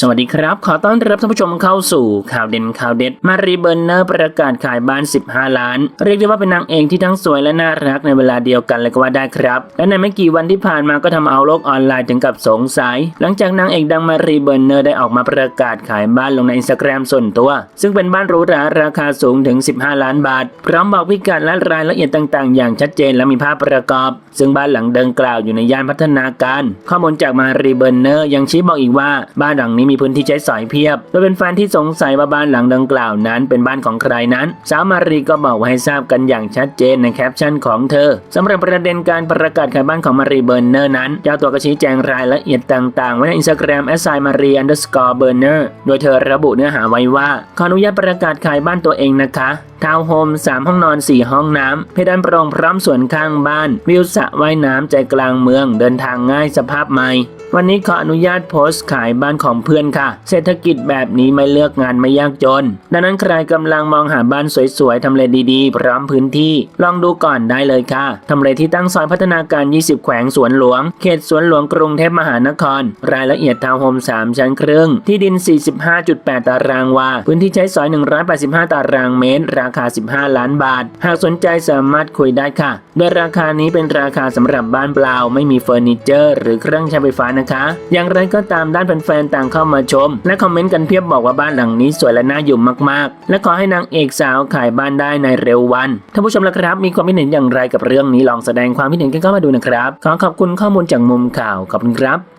สวัสดีครับ ขอต้อนรับท่านผู้ชมเข้าสู่ข่าวเด่นข่าวเด็ด มารีเบอร์เนอร์ประกาศขายบ้าน 15 ล้าน เรียกได้ว่าเป็นนางเอกที่ทั้งสวยและน่ารักในเวลาเดียวกันเลยก็ว่าได้ครับ และในไม่กี่วันที่ผ่านมาก็ทำเอาโลกออนไลน์ถึงกับสงสัย หลังจากนางเอกดังมารีเบอร์เนอร์ได้ออกมาประกาศขายบ้านลงในอินสตาแกรมส่วนตัว ซึ่งเป็นบ้านหรูหราราคาสูงถึง 15 ล้านบาท พร้อมบอกพิกัดและรายละเอียดต่างๆ อย่างชัดเจนและมีภาพประกอบ ซึ่งบ้านหลังดังกล่าวอยู่ในย่านพัฒนาการ ข้อมูลจากมารีเบอร์เนอร์ยังชี้บอกอีกว่าบ้านหลังนี้มีพื้นที่ใช้สอยเพียบ โดยเป็นแฟนที่สงสัยว่าบ้านหลังดังกล่าวนั้น เป็นบ้านของใครนั้น สาวมารีก็บอกไว้ให้ทราบกันอย่างชัดเจนในแคปชั่นของเธอสำหรับประเด็นการประกาศขายบ้านของมารีเบอร์เนอร์นั้นเจ้าตัวก็ชี้แจงรายละเอียดต่างๆ ไว้ในอินสตาแกรม s i m a r i underscore burner โดยเธอระบุเนื้อหาไว้ว่าขออนุญาตประกาศขายบ้านตัวเองนะคะทาวน์โฮม 3 ห้องนอน 4 ห้องน้ำ เพดานโปร่งพร้อมสวนข้างบ้าน วิวสระว่ายน้ำใจกลางเมือง เดินทางง่ายสภาพใหม่ วันนี้ขออนุญาตโพสต์ขายบ้านของเพื่อนค่ะ เศรษฐกิจแบบนี้ไม่เลือกงานไม่ยากจน ดังนั้นใครกำลังมองหาบ้านสวยๆทำเลดีๆ พร้อมพื้นที่ ลองดูก่อนได้เลยค่ะทำเลที่ตั้งซอยพัฒนาการ 20 แขวงสวนหลวง เขตสวนหลวงกรุงเทพมหานคร รายละเอียดทาวน์โฮม 3 ชั้นครึ่ง ที่ดิน 45.8 ตารางวา พื้นที่ใช้สอย 185 ตารางเมตร ราคา 15 ล้านบาท หากสนใจสามารถคุยได้ค่ะ โดยราคานี้เป็นราคาสำหรับบ้านเปล่า ไม่มีเฟอร์นิเจอร์ หรือเครื่องใช้ไฟฟ้านะคะ อย่างไรก็ตามด้านแฟนๆต่างเข้ามาชม และคอมเมนต์กันเพียบบอกว่าบ้านหลังนี้สวยและน่าอยู่มากๆ และขอให้นางเอกสาวขายบ้านได้ในเร็ววันท่านผู้ชมละครับ มีความคิดเห็นอย่างไรกับเรื่องนี้ลองแสดงความคิดเห็นกันเข้ามาดูนะครับ ขอขอบคุณข้อมูลจากมุมข่าวขอบคุณครับ